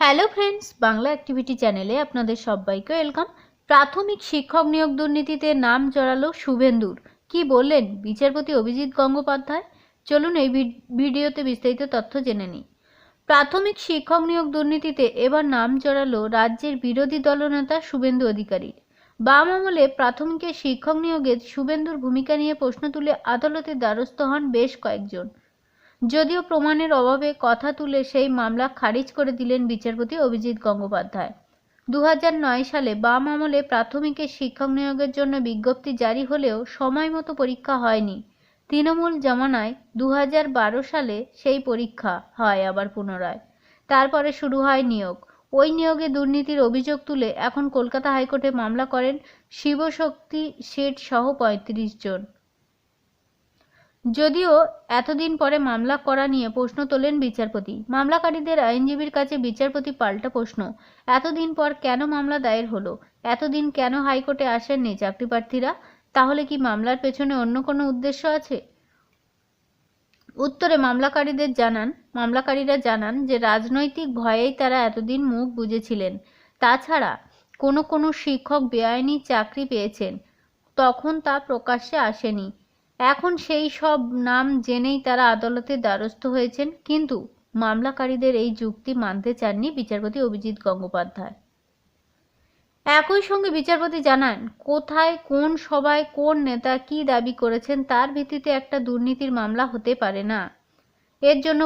Hello friends Bangla activity চ্যানেলে আপনাদের সবাইকে ওয়েলকাম প্রাথমিক শিক্ষক নিয়োগ দুর্নীতিতে নাম জড়ালো শুভেন্দুর। কি বললেন বিচারপতি অভিজিৎ গঙ্গোপাধ্যায়? চলুন এই ভিড- ভিডিওতে বিস্তারিত তথ্য জেনে নিই। প্রাথমিক শিক্ষক নিয়োগ দুর্নীতিতে এবার নাম জড়ালো রাজ্যের বিরোধী দলনেতা শুভেন্দু অধিকারী বাম আমলে প্রাথমিকের শিক্ষক নিয়োগে শুভেন্দুর ভূমিকা নিয়ে প্রশ্ন তুলে আদালতের দ্বারস্থ হন বেশ কয়েকজন। যদিও প্রমাণের অভাবে কথা তুলে সেই মামলা খারিজ করে দিলেন বিচারপতি অভিজিৎ গঙ্গোপাধ্যায়। দু হাজার নয় সালে বাম আমলে প্রাথমিকে শিক্ষক নিয়োগের জন্য বিজ্ঞপ্তি জারি হলেও সময় মতো পরীক্ষা হয়নি। তৃণমূল জমানায় দু হাজার বারো সালে সেই পরীক্ষা হয় আবার পুনরায়। তারপরে শুরু হয় নিয়োগ। ওই নিয়োগে দুর্নীতির অভিযোগ তুলে এখন কলকাতা হাইকোর্টে মামলা করেন শিবশক্তি শেঠ সহ পঁয়ত্রিশ জন। যদিও এতদিন পরে মামলা করা নিয়ে প্রশ্ন তোলেন বিচারপতি। মামলাকারীদের আইনজীবীর কাছে বিচারপতি পাল্টা প্রশ্ন, এতদিন পর কেন মামলা দায়ের হলো? এতদিন কেন হাইকোর্টে আসেননি চাকরি প্রার্থীরা? তাহলে কি মামলার পেছনে অন্য কোনো উদ্দেশ্য আছে? উত্তরে মামলাকারীদের জানান, মামলাকারীরা জানান যে রাজনৈতিক ভয়েই তারা এতদিন মুখ বুজেছিলেন। তাছাড়া কোনো কোনো শিক্ষক বেআইনি চাকরি পেয়েছেন, তখন তা প্রকাশ্যে আসেনি। এখন সেই সব নাম জেনেই তারা আদালতের দ্বারস্থ হয়েছেন, কিন্তু মামলাকারীদের এই যুক্তি মানতে চাননি বিচারপতি অভিজিৎ গঙ্গোপাধ্যায়। একই সঙ্গে বিচারপতি জানান, কোথায়, কোন সভায়, কোন নেতা কি দাবি করেছেন তার ভিত্তিতে একটা দুর্নীতির মামলা হতে পারে না। এর জন্য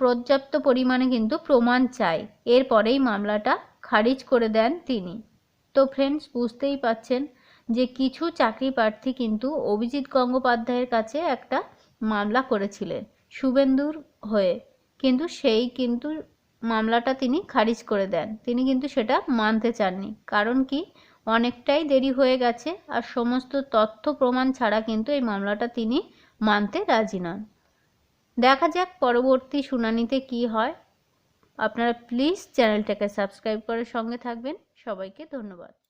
পর্যাপ্ত পরিমাণে কিন্তু প্রমাণ চাই। এরপরেই মামলাটা খারিজ করে দেন তিনি। তো ফ্রেন্ডস বুঝতেই পাচ্ছেন যে কিছু চাকরি প্রার্থী কিন্তু অভিজিৎ গঙ্গোপাধ্যায়ের কাছে একটা মামলা করেছিলেন, শুভেন্দুর হয়ে। কিন্তু সেই কিন্তু মামলাটা তিনি খারিজ করে দেন। তিনি কিন্তু সেটা মানতে চাননি। কারণ কি? অনেকটাই দেরি হয়ে গেছে আর সমস্ত তথ্য প্রমাণ ছাড়া কিন্তু এই মামলাটা তিনি মানতে রাজি নন। দেখা যাক পরবর্তী শুনানিতে কি হয়। আপনারা প্লিজ চ্যানেলটাকে সাবস্ক্রাইব করে সঙ্গে থাকবেন। সবাইকে ধন্যবাদ।